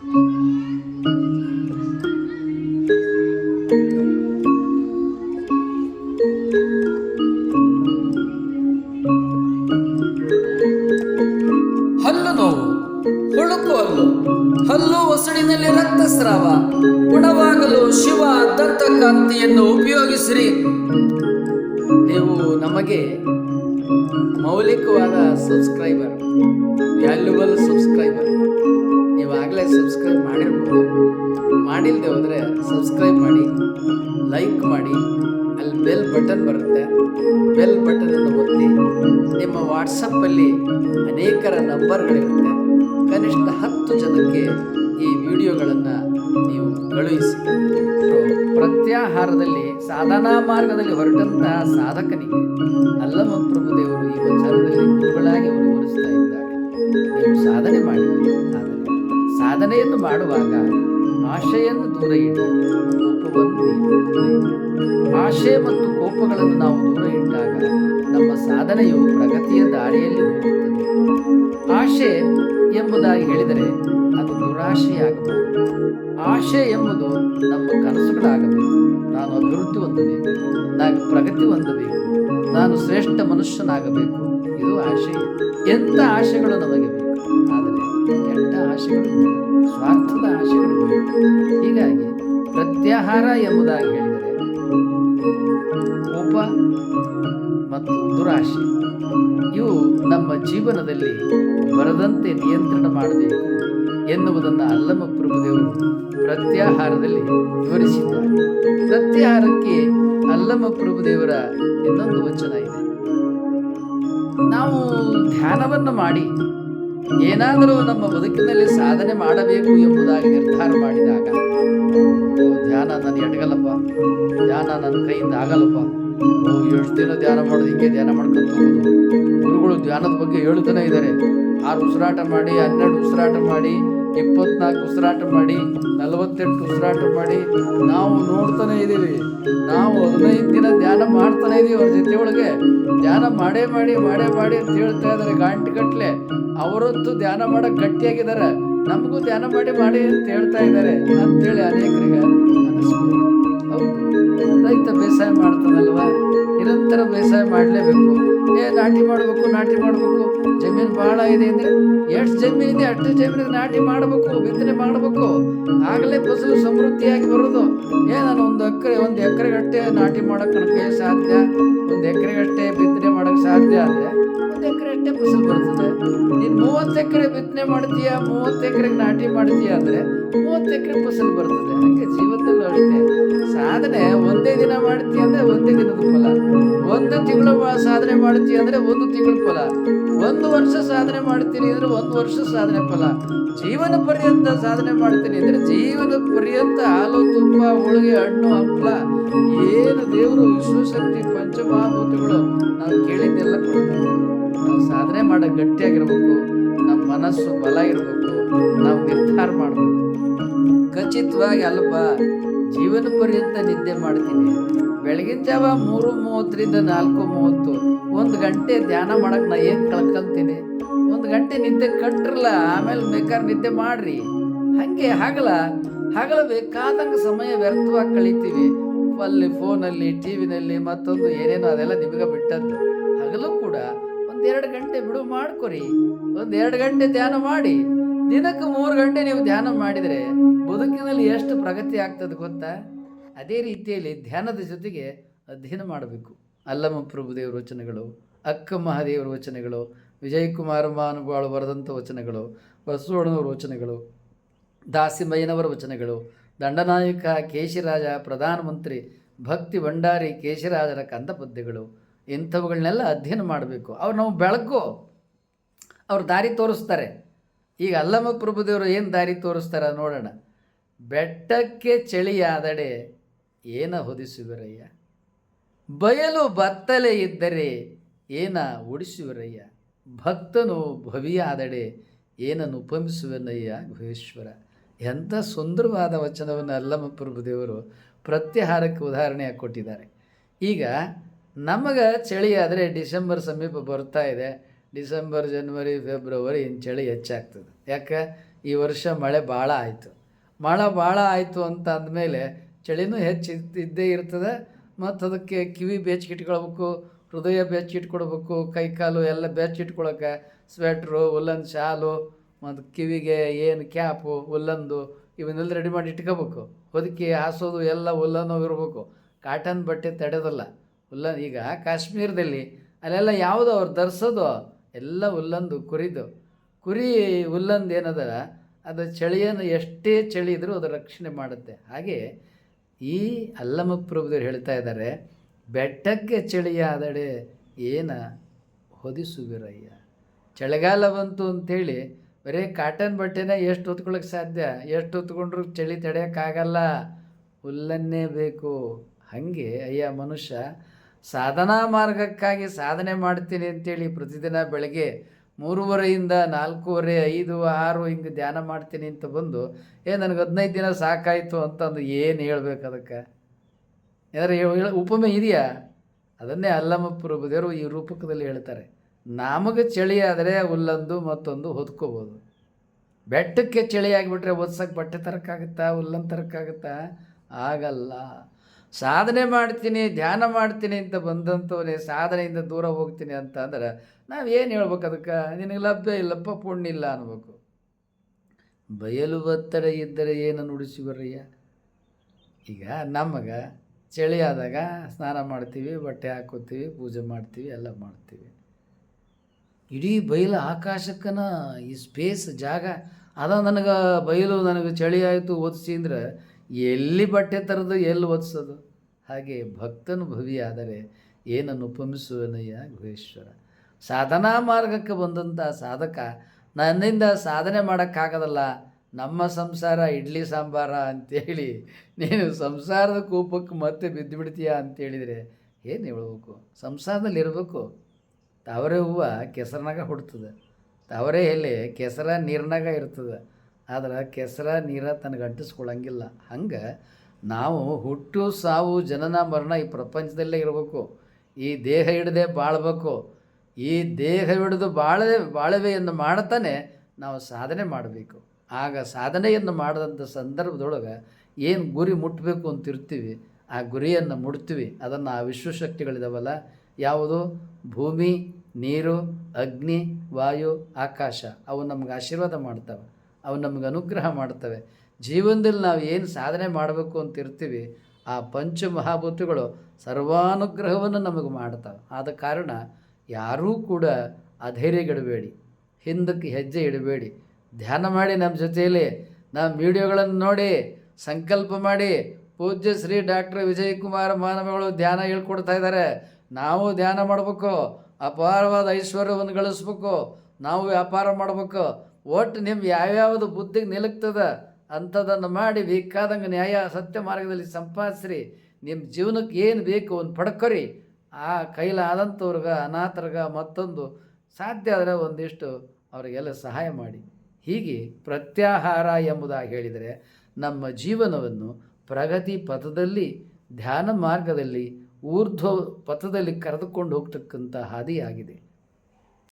ಹಲ್ಲು ನೋವು, ಹುಳುಕು ಹಲ್ಲು. ಹಲ್ಲು ಒಸಡಿನಲ್ಲಿ ರಕ್ತಸ್ರಾವ. ಗುಣವಾಗಲು ಶಿವ ದಂತಕಾಂತಿಯನ್ನು ಉಪಯೋಗಿಸಿರಿ. ನೀವು ನಮಗೆ ಮೌಲಿಕವಾದ ಸಬ್ಸ್ಕ್ರೈಬರ್, ವ್ಯಾಲ್ಯೂಬಲ್ ಸಬ್ಸ್ಕ್ರೈಬರ್. ನೀವು ಆಗಲೇ ಸಬ್ಸ್ಕ್ರೈಬ್ ಮಾಡಿರ್ಬೋದು. ಮಾಡಿಲ್ಲದೆ ಹೋದರೆ ಸಬ್ಸ್ಕ್ರೈಬ್ ಮಾಡಿ ಲೈಕ್ ಮಾಡಿ, ಅಲ್ಲಿ ಬೆಲ್ ಬಟನ್ ಬರುತ್ತೆ. ಬೆಲ್ ಬಟನನ್ನು ಒತ್ತಿ, ನಿಮ್ಮ ವಾಟ್ಸಪ್ಪಲ್ಲಿ ಅನೇಕರ ನಂಬರ್ಗಳಿರುತ್ತೆ ಕನಿಷ್ಠ ಹತ್ತು ಜನಕ್ಕೆ ಈ ವಿಡಿಯೋಗಳನ್ನು ನೀವು ಕಳುಹಿಸಿ. ಪ್ರತ್ಯಾಹಾರದಲ್ಲಿ, ಸಾಧನಾ ಮಾರ್ಗದಲ್ಲಿ ಹೊರಟಂತಹ ಸಾಧಕನಿಗೆ ಅಲ್ಲಮ ಪ್ರಭುದೇವರು ಈ ವಚನದಲ್ಲಿ ಗುರುಗಳಾಗಿ ಅವರು ಇದ್ದಾರೆ. ನೀವು ಸಾಧನೆ ಮಾಡಿ. ಆದರೆ ಸಾಧನೆಯನ್ನು ಮಾಡುವಾಗ ಆಶೆಯನ್ನು ದೂರ ಇಡಿ, ಕೋಪವನ್ನು. ಆಶೆ ಮತ್ತು ಕೋಪಗಳನ್ನು ನಾವು ದೂರ ಇಟ್ಟಾಗ ನಮ್ಮ ಸಾಧನೆಯು ಪ್ರಗತಿಯ ದಾರಿಯಲ್ಲಿ ಹೋಗುತ್ತದೆ. ಆಶೆ ಎಂಬುದಾಗಿ ಹೇಳಿದರೆ ಅದು ದುರಾಶೆಯಾಗಬಹುದು. ಆಶೆ ಎಂಬುದು ನಮ್ಮ ಕನಸುಗಳಾಗಬೇಕು. ನಾನು ಅಭಿವೃದ್ಧಿ ಹೊಂದಬೇಕು, ನಾನು ಪ್ರಗತಿ ಹೊಂದಬೇಕು, ನಾನು ಶ್ರೇಷ್ಠ ಮನುಷ್ಯನಾಗಬೇಕು. ಇದು ಆಶೆ. ಎಂಥ ಆಶೆಗಳು ನಮಗೆ ಬೇಕು? ಆದರೆ ಕೆಟ್ಟ ಆಶೆಗಳು. ಸ್ವಾರ್ಥದ ಆಶೆಗಳು ಬೇಕು ಹೀಗಾಗಿ ಪ್ರತ್ಯಾಹಾರ ಎಂಬುದಾಗಿ ಹೇಳಿದರೆ ಕೋಪ ಮತ್ತು ದುರಾಶೆ, ಇವು ನಮ್ಮ ಜೀವನದಲ್ಲಿ ಬರದಂತೆ ನಿಯಂತ್ರಣ ಮಾಡಬೇಕು ಎನ್ನುವುದನ್ನು ಅಲ್ಲಮ ಪ್ರಭುದೇವರು ಪ್ರತ್ಯಾಹಾರದಲ್ಲಿ ವಿವರಿಸಿದ್ದಾರೆ. ಪ್ರತ್ಯಾಹಾರಕ್ಕೆ ಅಲ್ಲಮ ಪ್ರಭುದೇವರ ಇನ್ನೊಂದು ವಚನ ಧ್ಯಾನವನ್ನು ಮಾಡಿ. ಏನಾದರೂ ನಮ್ಮ ಬದುಕಿನಲ್ಲಿ ಸಾಧನೆ ಮಾಡಬೇಕು ಎಂಬುದಾಗಿ ನಿರ್ಧಾರ ಮಾಡಿದಾಗ ಧ್ಯಾನ ನನ್ನ ಎಟಗಲ್ಲಪ್ಪ, ಧ್ಯಾನ ನನ್ನ ಕೈಯಿಂದ ಆಗಲ್ಲಪ್ಪ. ಓ ಎಷ್ಟು ದಿನ ಧ್ಯಾನ ಮಾಡೋದು ಹಿಂಗೆ ಧ್ಯಾನ ಮಾಡ್ಕೊಂತ ಗುರುಗಳು ಧ್ಯಾನದ ಬಗ್ಗೆ ಹೇಳ್ತಾನೆ ಇದ್ದಾರೆ. ಆರು ಉಸಿರಾಟ ಮಾಡಿ, ಹನ್ನೆರಡು ಉಸಿರಾಟ ಮಾಡಿ ಇಪ್ಪತ್ನಾಲ್ಕು ಉಸಿರಾಟ ಮಾಡಿ, ನಲವತ್ತೆಂಟು ಉಸಿರಾಟ ಮಾಡಿ, ನಾವು ನೋಡ್ತಾನೆ ಇದ್ದೀವಿ. ನಾವು ಹದಿನೈದು ದಿನ ಧ್ಯಾನ ಮಾಡ್ತಾನೆ ಇದೀವಿ ಅವ್ರ ಜೊತೆ ಒಳಗೆ. ಧ್ಯಾನ ಮಾಡೇ ಮಾಡಿ ಮಾಡೇ ಮಾಡಿ ಅಂತ ಹೇಳ್ತಾ ಇದ್ದಾರೆ ಗಂಟೆ ಗಟ್ಲೆ. ಅವರಂತೂ ಧ್ಯಾನ ಮಾಡಕ್ ಗಟ್ಟಿಯಾಗಿದ್ದಾರೆ. ನಮಗೂ ಧ್ಯಾನ ಮಾಡಿ ಮಾಡಿ ಅಂತ ಹೇಳ್ತಾ ಇದ್ದಾರೆ. ಅಂತೇಳಿ ಅನೇಕರಿಗೆ ರೈತ ಬೇಸಾಯ ಮಾಡ್ತಾನಲ್ವಾ? ನಿರಂತರ ಬೇಸಾಯ ಮಾಡಲೇಬೇಕು. ಏ, ನಾಟಿ ಮಾಡಬೇಕು ನಾಟಿ ಮಾಡಬೇಕು. ಜಮೀನು ಬಹಳ ಇದೆ ಅಂದರೆ ಎಷ್ಟು ಜಮೀನಿದೆ ಅಷ್ಟು ಜಮೀನಿಗೆ ನಾಟಿ ಮಾಡಬೇಕು, ಬಿತ್ತನೆ ಮಾಡಬೇಕು. ಆಗಲೇ ಫಸಲು ಸಮೃದ್ಧಿಯಾಗಿ ಬರೋದು. ಏ, ನಾನು ಒಂದು ಎಕರೆ, ಒಂದು ಎಕರೆಗಷ್ಟೇ ನಾಟಿ ಮಾಡೋಕೆ ನನ್ನ ಕೈ ಸಾಧ್ಯ, ಒಂದು ಎಕರೆಗಷ್ಟೇ ಬಿತ್ತನೆ ಮಾಡೋಕ್ಕೆ ಸಾಧ್ಯ ಅಂದರೆ ಒಂದು ಎಕರೆ ಅಷ್ಟೇ ಫಸಲು ಬರ್ತದೆ ನೀನು ಮೂವತ್ತು ಎಕರೆ ಬಿತ್ತನೆ ಮಾಡ್ತೀಯ, ಮೂವತ್ತು ಎಕರೆಗೆ ನಾಟಿ ಮಾಡ್ತೀಯ ಅಂದರೆ ಮೂವತ್ತು ಎಕರೆ ಫಸಲು ಬರ್ತದೆ. ಹಾಗೆ ಜೀವನದಲ್ಲೂ ಅಷ್ಟೇ. ಸಾಧನೆ ಒಂದೇ ದಿನ ಮಾಡ್ತೀಯ ಅಂದರೆ ಒಂದೇ ದಿನದ ಫಲ. ಒಂದು ತಿಂಗಳು ಸಾಧನೆ ಮಾಡ್ತೀಯ ಅಂದರೆ ಒಂದು ತಿಂಗಳ ಫಲ. ಒಂದು ವರ್ಷ ಸಾಧನೆ ಮಾಡ್ತೀನಿ ಅಂದರೆ ಒಂದು ವರ್ಷ ಸಾಧನೆ ಫಲ. ಜೀವನ ಪರ್ಯಂತ ಸಾಧನೆ ಮಾಡ್ತೀನಿ ಅಂದರೆ ಜೀವನ ಪರ್ಯಂತ ಹಾಲು, ತುಪ್ಪ, ಹೋಳಿಗೆ, ಹಣ್ಣು ಹಪ್ಪಳ ಏನು ದೇವರು ವಿಶ್ವಶಕ್ತಿ, ಪಂಚಮಹಾಭೂತಗಳು ನಾವು ಕೇಳಿದ್ದೆಲ್ಲ ಕೊಡ್ತಾರೆ. ನಾವು ಸಾಧನೆ ಮಾಡೋ ಗಟ್ಟಿಯಾಗಿರ್ಬೇಕು. ನಮ್ಮ ಮನಸ್ಸು ಬಲ ಇರಬೇಕು. ನಾವು ನಿರ್ಧಾರ ಮಾಡಬೇಕು. ಖಚಿತವಾಗಿ ಅಲ್ಪ ಜೀವನ ಪರ್ಯಂತ ನಿದ್ದೆ ಮಾಡ್ತೀನಿ. ಬೆಳಗಿನ ಜಾವ ಮೂರು ಮೂವತ್ತರಿಂದ ನಾಲ್ಕು ಮೂವತ್ತು. ಒಂದು ಗಂಟೆ ಧ್ಯಾನ ಮಾಡಕ್ಕೆ ನಾ ಏನು ಕಳ್ಕೊಂತೀನಿ? ಒಂದು ಗಂಟೆ ನಿದ್ದೆ ಕಟ್ಟ್ರಲ್ಲ ಆಮೇಲೆ ಬೇಕಾದ್ರೆ ನಿದ್ದೆ ಮಾಡ್ರಿ. ಹಾಗೆ ಹಗಲ ಹಗಲ ಬೇಕಾದಂಗೆ ಸಮಯ ವ್ಯರ್ಥವಾಗಿ ಕಳಿತೀವಿ. ಅಲ್ಲಿ ಫೋನಲ್ಲಿ, ಟಿ ವಿನಲ್ಲಿ ಮತ್ತೊಂದು ಏನೇನೋ ಅದೆಲ್ಲ ನಿಮಗೆ ಬಿಟ್ಟದ್ದು. ಹಗಲು ಕೂಡ ಒಂದೆರಡು ಗಂಟೆ ಬಿಡು ಮಾಡ್ಕೊರಿ. ಒಂದೆರಡು ಗಂಟೆ ಧ್ಯಾನ ಮಾಡಿ. ದಿನಕ್ಕೆ ಮೂರು ಗಂಟೆ ನೀವು ಧ್ಯಾನ ಮಾಡಿದರೆ ಬದುಕಿನಲ್ಲಿ ಎಷ್ಟು ಪ್ರಗತಿ ಆಗ್ತದೆ ಗೊತ್ತಾ? ಅದೇ ರೀತಿಯಲ್ಲಿ ಧ್ಯಾನದ ಜೊತೆಗೆ ಅಧ್ಯಯನ ಮಾಡಬೇಕು. ಅಲ್ಲಮ ಪ್ರಭುದೇವರ ವಚನಗಳು, ಅಕ್ಕ ಮಹಾದೇವರ ವಚನಗಳು, ವಿಜಯಕುಮಾರ ಮಹಾನುಭಾವರು ಬರೆದಂಥ ವಚನಗಳು, ಬಸವಣ್ಣನವರ ವಚನಗಳು, ದಾಸಿಮಯ್ಯನವರ ವಚನಗಳು, ದಂಡನಾಯಕ ಕೇಶಿರಾಜ ಪ್ರಧಾನಮಂತ್ರಿ ಭಕ್ತಿ ಭಂಡಾರಿ ಕೇಶಿರಾಜರ ಕಂದ ಪದ್ಯಗಳು ಇಂಥವುಗಳನ್ನೆಲ್ಲ ಅಧ್ಯಯನ ಮಾಡಬೇಕು. ಅವ್ರು ನಾವು ಬೆಳಕು, ಅವ್ರು ದಾರಿ ತೋರಿಸ್ತಾರೆ. ಈಗ ಅಲ್ಲಮ್ಮ ಪ್ರಭುದೇವರು ಏನು ದಾರಿ ತೋರಿಸ್ತಾರ ನೋಡೋಣ. ಬೆಟ್ಟಕ್ಕೆ ಚಳಿಯಾದಡೆ ಏನ ಹೊದಿಸುವಿರಯ್ಯ? ಬಯಲು ಬತ್ತಲೆ ಇದ್ದರೆ ಏನ ಉಡಿಸುವಿರಯ್ಯ? ಭಕ್ತನು ಭವಿಯಾದಡೆ ಏನನ್ನು ಉಪಮಿಸುವನಯ್ಯ ಗುಹೇಶ್ವರ? ಎಂಥ ಸುಂದರವಾದ ವಚನವನ್ನು ಅಲ್ಲಮ್ಮ ಪ್ರಭುದೇವರು ಪ್ರತ್ಯಹಾರಕ್ಕೆ ಉದಾಹರಣೆಯಾಗಿ ಕೊಟ್ಟಿದ್ದಾರೆ. ಈಗ ನಮಗೆ ಚಳಿ ಆದರೆ ಡಿಸೆಂಬರ್ ಸಮೀಪ ಬರ್ತಾ ಇದೆ. ಡಿಸೆಂಬರ್, ಜನವರಿ, ಫೆಬ್ರವರಿ ಇನ್ನು ಚಳಿ ಹೆಚ್ಚಾಗ್ತದೆ. ಯಾಕೆ? ಈ ವರ್ಷ ಮಳೆ ಭಾಳ ಆಯಿತು. ಮಳೆ ಭಾಳ ಆಯಿತು ಅಂತ ಅಂದಮೇಲೆ ಚಳಿನೂ ಹೆಚ್ಚು ಇದ್ದೇ ಇರ್ತದೆ. ಮತ್ತು ಅದಕ್ಕೆ ಕಿವಿ ಬೆಚ್ಚಿಟ್ಕೊಳ್ಬೇಕು ಹೃದಯ ಬೆಚ್ಚಿಟ್ಕೊಡ್ಬೇಕು ಕೈ ಕಾಲು ಎಲ್ಲ ಬೆಚ್ಚಿಟ್ಕೊಳಕ್ಕೆ ಸ್ವೆಟ್ರು, ಉಲ್ಲನ್ ಶಾಲು, ಮತ್ತು ಕಿವಿಗೆ ಏನು ಕ್ಯಾಪು, ಉಲ್ಲಂದು ಇವನ್ನೆಲ್ಲ ರೆಡಿ ಮಾಡಿ ಇಟ್ಕೋಬೇಕು. ಹೊದಿಕೆ ಹಾಸೋದು ಎಲ್ಲ ಉಲ್ಲನೋ ಇರಬೇಕು. ಕಾಟನ್ ಬಟ್ಟೆ ತಡೆಯೋದಲ್ಲ ಉಲ್ಲನ್ ಈಗ ಕಾಶ್ಮೀರದಲ್ಲಿ ಅಲ್ಲೆಲ್ಲ ಯಾವುದು ಅವ್ರು ಧರಿಸೋದು ಎಲ್ಲ ಹುಲ್ಲಂದು ಕುರಿದು. ಕುರಿ ಉಲ್ಲಂದು ಏನದ? ಅದು ಚಳಿಯನ್ನು ಎಷ್ಟೇ ಚಳಿ ಇದ್ದರೂ ಅದು ರಕ್ಷಣೆ ಮಾಡುತ್ತೆ. ಹಾಗೆ ಈ ಅಲ್ಲಮ ಪ್ರಭುದವರು ಹೇಳ್ತಾ ಇದ್ದಾರೆ, ಬೆಟ್ಟಕ್ಕೆ ಚಳಿಯಾದಡೆ ಏನ? ಹೊದಿಸುವಿರಯ್ಯ ಚಳಿಗಾಲ ಬಂತು ಅಂಥೇಳಿ ಬರೀ ಕಾಟನ್ ಬಟ್ಟೆನೇ ಎಷ್ಟು ಹೊತ್ಕೊಳ್ಳೋಕೆ ಸಾಧ್ಯ? ಎಷ್ಟು ಹೊತ್ಕೊಂಡ್ರು ಚಳಿ ತಡೆಯೋಕ್ಕಾಗಲ್ಲ ಹುಲ್ಲನ್ನೇ ಬೇಕು. ಹಾಗೆ ಅಯ್ಯ ಮನುಷ್ಯ ಸಾಧನಾ ಮಾರ್ಗಕ್ಕಾಗಿ ಸಾಧನೆ ಮಾಡ್ತೀನಿ ಅಂತೇಳಿ ಪ್ರತಿದಿನ ಬೆಳಗ್ಗೆ ಮೂರುವರೆಯಿಂದ ನಾಲ್ಕೂವರೆ, ಐದು, ಆರು ಹಿಂಗೆ ಧ್ಯಾನ ಮಾಡ್ತೀನಿ ಅಂತ ಬಂದು, ಏ, ನನಗೆ ಹದಿನೈದು ದಿನ ಸಾಕಾಯಿತು ಅಂತಂದು ಏನು ಹೇಳ್ಬೇಕು ಅದಕ್ಕೆ? ಹೇಳ ಉಪಮೆ ಇದೆಯಾ? ಅದನ್ನೇ ಅಲ್ಲಮ ಪ್ರಭುದೇವರು ಈ ರೂಪಕದಲ್ಲಿ ಹೇಳ್ತಾರೆ. ನಮಗೆ ಚಳಿ ಆದರೆ ಹುಲ್ಲೊಂದು ಮತ್ತೊಂದು ಹೊದ್ಕೋಬೋದು. ಬೆಟ್ಟಕ್ಕೆ ಚಳಿ ಆಗಿಬಿಟ್ರೆ ಓದ್ಸಕ್ಕೆ ಬಟ್ಟೆ ತರಕ್ಕಾಗುತ್ತಾ ಹುಲ್ಲನ್ನು ತರಕ್ಕಾಗುತ್ತಾ ಆಗಲ್ಲ. ಸಾಧನೆ ಮಾಡ್ತೀನಿ, ಧ್ಯಾನ ಮಾಡ್ತೀನಿ ಅಂತ ಬಂದಂಥವನೇ ಸಾಧನೆಯಿಂದ ದೂರ ಹೋಗ್ತೀನಿ ಅಂತ ಅಂದ್ರೆ ನಾವು ಏನು ಹೇಳ್ಬೇಕು ಅದಕ್ಕೆ? ನಿನಗೆ ಲಭ್ಯ ಇಲ್ಲಪ್ಪ, ಪುಣ್ಯ ಇಲ್ಲ ಅನ್ಬೇಕು. ಬಯಲು ಒತ್ತಡ ಇದ್ದರೆ ಏನು ನುಡಿಸುವರಯ್ಯ ಈಗ ನಮಗೆ ಚಳಿ ಆದಾಗ ಸ್ನಾನ ಮಾಡ್ತೀವಿ, ಬಟ್ಟೆ ಹಾಕೋತೀವಿ, ಪೂಜೆ ಮಾಡ್ತೀವಿ, ಎಲ್ಲ ಮಾಡ್ತೀವಿ. ಇಡೀ ಬಯಲು ಆಕಾಶಕ್ಕನ ಈ ಸ್ಪೇಸ್ ಜಾಗ, ಅದ ನನಗೆ ಬಯಲು ನನಗೆ ಚಳಿ ಆಯಿತು ಓದಿಸಿ ಅಂದ್ರೆ ಎಲ್ಲಿ ಬಟ್ಟೆ ತರೋದು ಎಲ್ಲಿ ಓದಿಸೋದು ಹಾಗೆ ಭಕ್ತನು ಭವಿಯಾದರೆ ಏನನ್ನು ಉಪಮಿಸುವನಯ್ಯ ಗುಹೇಶ್ವರ? ಸಾಧನಾ ಮಾರ್ಗಕ್ಕೆ ಬಂದಂಥ ಸಾಧಕ, ನನ್ನಿಂದ ಸಾಧನೆ ಮಾಡೋಕ್ಕಾಗೋದಲ್ಲ, ನಮ್ಮ ಸಂಸಾರ ಇಡ್ಲಿ ಸಾಂಬಾರ ಅಂತೇಳಿ. ನೀನು ಸಂಸಾರದ ಕೂಪಕ್ಕೆ ಮತ್ತೆ ಬಿದ್ದು ಬಿಡ್ತೀಯಾ ಅಂತೇಳಿದರೆ ಏನು ಹೇಳ್ಬೇಕು? ಸಂಸಾರದಲ್ಲಿ ಇರಬೇಕು. ತಾವರೆ ಹೂವು ಕೆಸರಿನಾಗ ಹುಡ್ತದೆ. ತಾವರೆ ಎಲೆ ಕೆಸರ ನೀರಿನಾಗ ಇರ್ತದೆ. ಆದ್ರೆ ಕೆಸರ ನೀರ ತನಗೆ ಅಂಟಿಸ್ಕೊಳ್ಳಂಗಿಲ್ಲ ಹಂಗೆ ನಾವು ಹುಟ್ಟು ಸಾವು ಜನನ ಮರಣ ಈ ಪ್ರಪಂಚದಲ್ಲೇ ಇರಬೇಕು. ಈ ದೇಹ ಹಿಡದೆ ಬಾಳ್ಬೇಕು. ಈ ದೇಹ ಹಿಡಿದು ಬಾಳದೆ, ಬಾಳವೆಯನ್ನು ಮಾಡ್ತಾನೆ ನಾವು ಸಾಧನೆ ಮಾಡಬೇಕು. ಆಗ ಸಾಧನೆಯನ್ನು ಮಾಡಿದಂಥ ಸಂದರ್ಭದೊಳಗೆ ಏನು ಗುರಿ ಮುಟ್ಟಬೇಕು ಅಂತ ಇರ್ತೀವಿ ಆ ಗುರಿಯನ್ನು ಮುಟ್ತೀವಿ. ಅದನ್ನು ಆ ವಿಶ್ವಶಕ್ತಿಗಳಿದಾವಲ್ಲ, ಯಾವುದು? ಭೂಮಿ, ನೀರು, ಅಗ್ನಿ, ವಾಯು, ಆಕಾಶ, ಅವು ನಮ್ಗೆ ಆಶೀರ್ವಾದ ಮಾಡ್ತವೆ. ಅವು ನಮಗೆ ಅನುಗ್ರಹ ಮಾಡ್ತವೆ. ಜೀವನದಲ್ಲಿ ನಾವು ಏನು ಸಾಧನೆ ಮಾಡಬೇಕು ಅಂತ ಇರ್ತೀವಿ ಆ ಪಂಚಮಹಾಭೂತಗಳು ಸರ್ವಾನುಗ್ರಹವನ್ನು ನಮಗೆ ಮಾಡ್ತವೆ. ಆದ ಕಾರಣ ಯಾರೂ ಕೂಡ ಅಧೈರ್ಯಗಿಡಬೇಡಿ, ಹಿಂದಕ್ಕೆ ಹೆಜ್ಜೆ ಇಡಬೇಡಿ. ಧ್ಯಾನ ಮಾಡಿ ನಮ್ಮ ಜೊತೆಯಲ್ಲಿ, ನಮ್ಮ ವಿಡಿಯೋಗಳನ್ನು ನೋಡಿ, ಸಂಕಲ್ಪ ಮಾಡಿ. ಪೂಜ್ಯ ಶ್ರೀ ಡಾಕ್ಟರ್ ವಿಜಯಕುಮಾರ ಮಾನವಗಳು ಧ್ಯಾನ ಹೇಳ್ಕೊಡ್ತಾ ಇದ್ದಾರೆ. ನಾವು ಧ್ಯಾನ ಮಾಡಬೇಕು, ಅಪಾರವಾದ ಐಶ್ವರ್ಯವನ್ನು ಗಳಿಸ್ಬೇಕು, ನಾವು ವ್ಯಾಪಾರ ಮಾಡಬೇಕು. ಒಟ್ಟು ನಿಮ್ಗೆ ಯಾವ್ಯಾವುದು ಬುದ್ಧಿಗೆ ನಿಲುಕ್ತದ ಅಂಥದ್ದನ್ನು ಮಾಡಿ ಬೇಕಾದಂಗೆ ನ್ಯಾಯ ಸತ್ಯ ಮಾರ್ಗದಲ್ಲಿ ಸಂಪಾದಿಸ್ರಿ. ನಿಮ್ಮ ಜೀವನಕ್ಕೆ ಏನು ಬೇಕು ಒಂದು ಪಡ್ಕೊರಿ. ಆ ಕೈಲಾದಂಥವ್ರಿಗ ಅನಾಥರ್ಗ ಮತ್ತೊಂದು ಸಾಧ್ಯ ಆದರೆ ಒಂದಿಷ್ಟು ಅವರಿಗೆಲ್ಲ ಸಹಾಯ ಮಾಡಿ. ಹೀಗೆ ಪ್ರತ್ಯಾಹಾರ ಎಂಬುದಾಗಿ ಹೇಳಿದರೆ ನಮ್ಮ ಜೀವನವನ್ನು ಪ್ರಗತಿ ಪಥದಲ್ಲಿ, ಧ್ಯಾನ ಮಾರ್ಗದಲ್ಲಿ, ಊರ್ಧ್ವ ಪಥದಲ್ಲಿ ಕರೆದುಕೊಂಡು ಹೋಗ್ತಕ್ಕಂಥ ಹಾದಿಯಾಗಿದೆ.